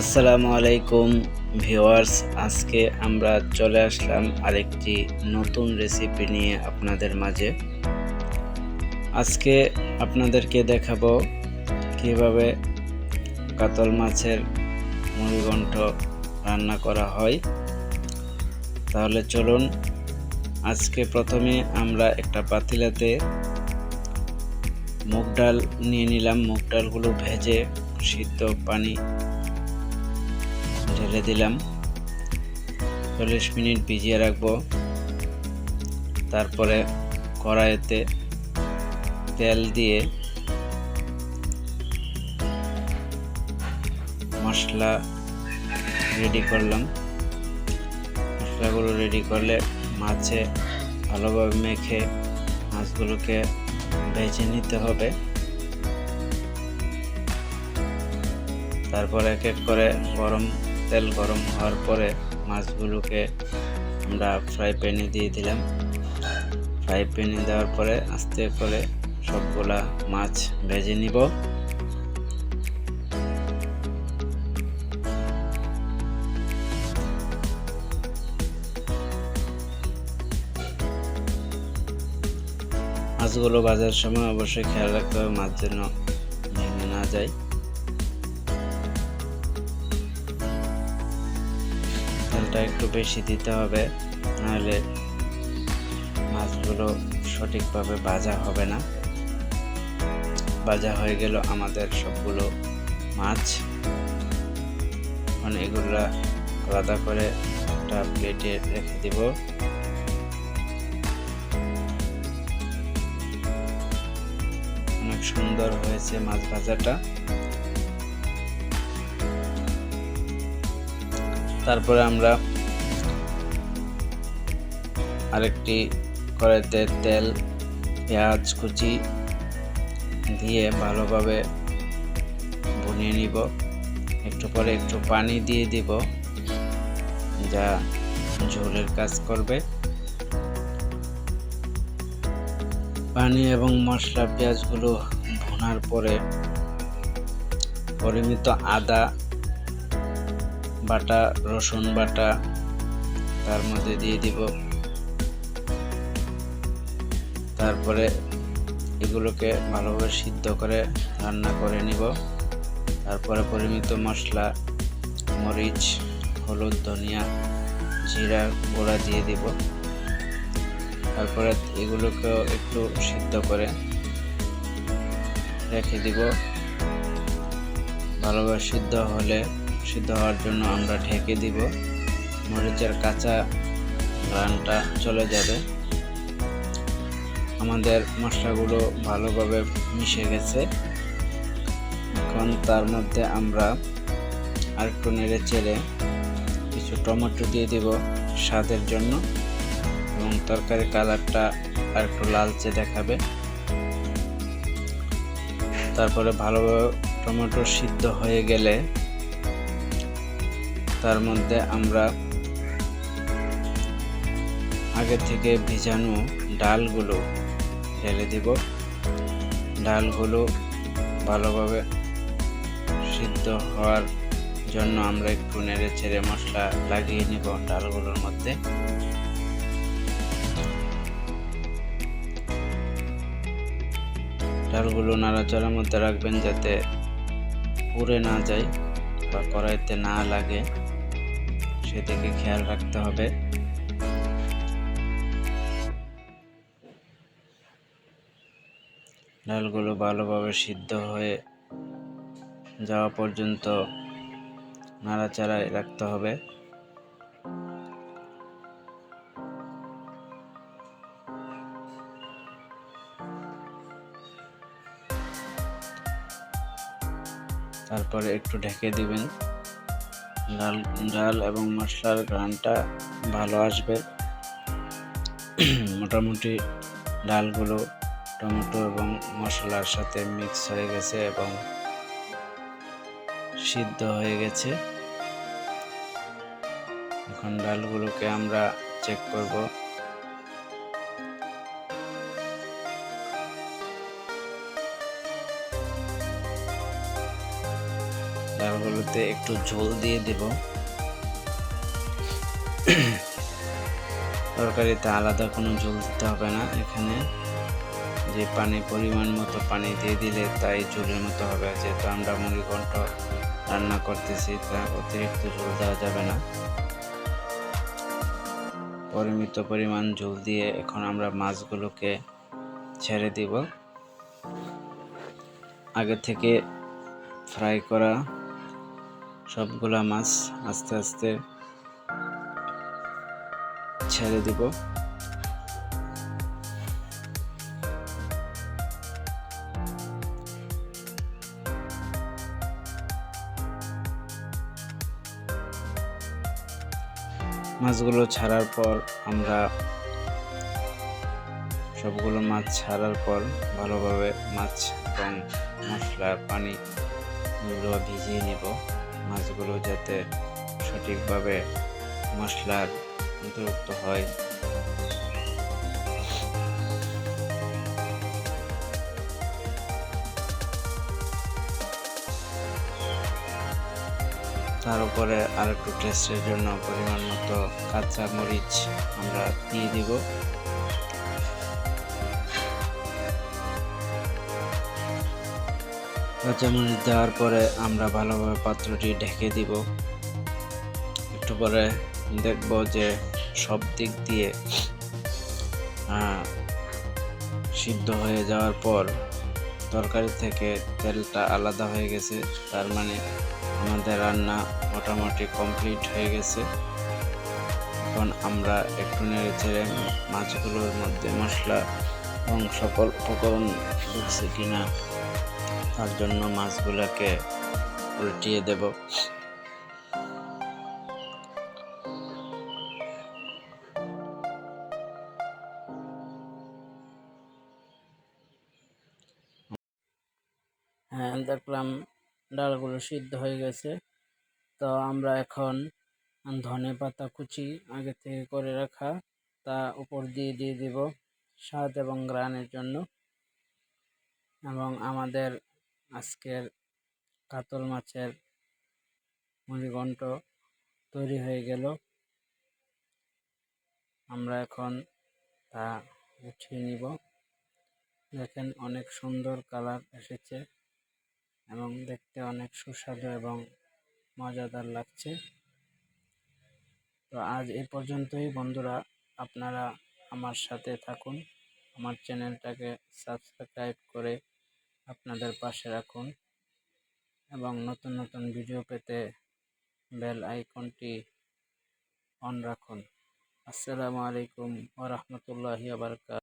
আসসালামু আলাইকুম ভিউয়ার্স, আজকে আমরা চলে আসলাম আরেকটি নতুন রেসিপি নিয়ে আপনাদের মাঝে। আজকে আপনাদেরকে দেখাবো কীভাবে কাতল মাছের মুড়িঘণ্ট রান্না করা হয়। তাহলে চলুন, আজকে প্রথমে আমরা একটা পাতিলাতে মুগ ডাল নিয়ে নিলাম। মুগ ডালগুলো ভেজে সিদ্ধ পানি ঢেলে দিলাম। চল্লিশ মিনিট ভিজিয়ে রাখব। তারপরে কড়াইতে তেল দিয়ে মশলা রেডি করলাম। মশলাগুলো রেডি করলে মাছে ভালোভাবে মেখে মাছগুলোকে ভেজে নিতে হবে। তারপর এক এক করে গরম তেল গরম হওয়ার পরে মাছগুলোকে আমরা ফ্রাই প্যানে দিয়ে দিলাম। ফ্রাই প্যানে দেওয়ার পরে আস্তে করে সবগুলা মাছ ভেজে নিব। মাছগুলো ভাজার সময় অবশ্যই খেয়াল রাখতে হবে, মাছ যেন না যায়। তেলটা একটু বেশি দিতে হবে, নাহলে মাছগুলো সঠিকভাবে ভাজা হবে না। ভাজা হয়ে গেল আমাদের সবগুলো মাছ। এখন এগুলো আলাদা করে একটা প্লেটে রেখে দিব। অনেক সুন্দর হয়েছে মাছ ভাজাটা। তারপরে আমরা আরেকটি কড়াইতে তেল, পেঁয়াজ কুচি দিয়ে ভালোভাবে ভুনিয়ে নিব। একটু পরে একটু পানি দিয়ে দিব যা ঝোলের কাজ করবে। পানি এবং মশলা, পেঁয়াজগুলো ভোনার পরে পরিমিত আদা বাটা, রসুন বাটা, তার মধ্যে দিয়ে দিব। তারপরে এগুলোকে ভালোভাবে সিদ্ধ করে রান্না করে নিব। তারপরে পরিমিত মশলা, মরিচ, হলুদ, ধনিয়া, জিরা গুঁড়া দিয়ে দিব। তারপরে এগুলোকেও একটু সিদ্ধ করে রেখে দিব। ভালোভাবে সিদ্ধ হলে সিদ্ধ হওয়ার জন্য আমরা ঢেকে দিব। মরিচের কাঁচা ঘ্রাণটা চলে যাবে। আমাদের মশলাগুলো ভালোভাবে মিশে গেছে। এখন তার মধ্যে আমরা আরেকটু নেড়ে চেড়ে কিছু টমেটো দিয়ে দিব স্বাদের জন্য। এবং তরকারি কালারটা আর একটু লালচে দেখাবে। তারপরে ভালোভাবে টমেটো সিদ্ধ হয়ে গেলে তার মধ্যে আমরা আগে থেকে ভিজানো ডালগুলো ঢেলে দিব। ডালগুলো ভালোভাবে সিদ্ধ হওয়ার জন্য আমরা একটু নেড়ে ছেড়ে মশলা লাগিয়ে নিব ডালগুলোর মধ্যে। ডালগুলো নাড়াচাড়ার মধ্যে রাখবেন যাতে পুড়ে না যায় বা কড়াইতে না লাগে। সেদিকে খেয়াল রাখতে হবে। ডালগুলো ভালোভাবে সিদ্ধ হয়ে যাওয়া পর্যন্ত নাড়াচাড়ায় রাখতে হবে। তারপরে একটু ঢেকে দিবেন। ডাল ডাল এবং মশলার ঘ্রাণটা ভালো আসবে। মোটামুটি ডালগুলো টমেটো এবং মশলার সাথে মিক্স হয়ে গেছে এবং সিদ্ধ হয়ে গেছে। এখন ডালগুলোকে আমরা চেক করব। ডালগুলোতে একটু ঝোল দিয়ে দেব। তরকারিতে আলাদা কোনো ঝোল দিতে হবে না এখানে। যে পানি পরিমাণ মতো পানি দিয়ে দিলে তাই ঝোলের মতো হবে। যেহেতু আমরা মুড়ি রান্না করতেছি, তা অতিরিক্ত ঝোল দেওয়া যাবে না। পরিমিত পরিমাণ ঝোল দিয়ে এখন আমরা মাছগুলোকে ছেড়ে দিব। আগে থেকে ফ্রাই করা সবগুলা মাছ আস্তে আস্তে ছেড়ে দিব। মাছগুলো ছাড়ার পর আমরা সবগুলো মাছ ছাড়ার পর ভালোভাবে মাছ এবং মশলা পানি ভিজিয়ে নেব। মাছগুলো যাতে সঠিকভাবে মশলার অন্তর্ভুক্ত হয়। তার উপরে আর একটু টেস্টের জন্য পরিমাণ মতো কাঁচা মরিচ আমরা দিয়ে দিব। কাঁচামরিচ দেওয়ার পরে আমরা ভালোভাবে পাত্রটি ঢেকে দিব। একটু পরে দেখব যে সব দিক দিয়ে সিদ্ধ হয়ে যাওয়ার পর তরকারি থেকে তেলটা আলাদা হয়ে গেছে। তার মানে আমাদের রান্না মোটামুটি কমপ্লিট হয়ে গেছে। এখন আমরা একটু নেড়ে ছেড়ে মাছগুলোর মধ্যে মশলা এবং সকল উপকরণ ঢুকছে কিনা তার জন্য মাছগুলোকে উল্টিয়ে দেব। হ্যাঁ দেখলাম ডালগুলো সিদ্ধ হয়ে গেছে। তো আমরা এখন ধনে পাতা কুচি আগে থেকে করে রাখা, তা উপর দিয়ে দিয়ে দিব স্বাদ এবং গ্রানের জন্য। এবং আমাদের আজকের কাতল মাছের মুড়িঘণ্ট তৈরি হয়ে গেল। আমরা এখন তা উঠিয়ে নিব। দেখেন অনেক সুন্দর কালার এসেছে এবং দেখতে অনেক সুস্বাদু এবং মজাদার লাগছে। তো আজ এ পর্যন্তই বন্ধুরা, আপনারা আমার সাথে থাকুন। আমার চ্যানেলটাকে সাবস্ক্রাইব করে আপনাদের পাশে রাখুন এবং নতুন নতুন ভিডিও পেতে বেল আইকনটি অন রাখুন। আসসালামু আলাইকুম ওরহমতুল্লাহি আবরকাত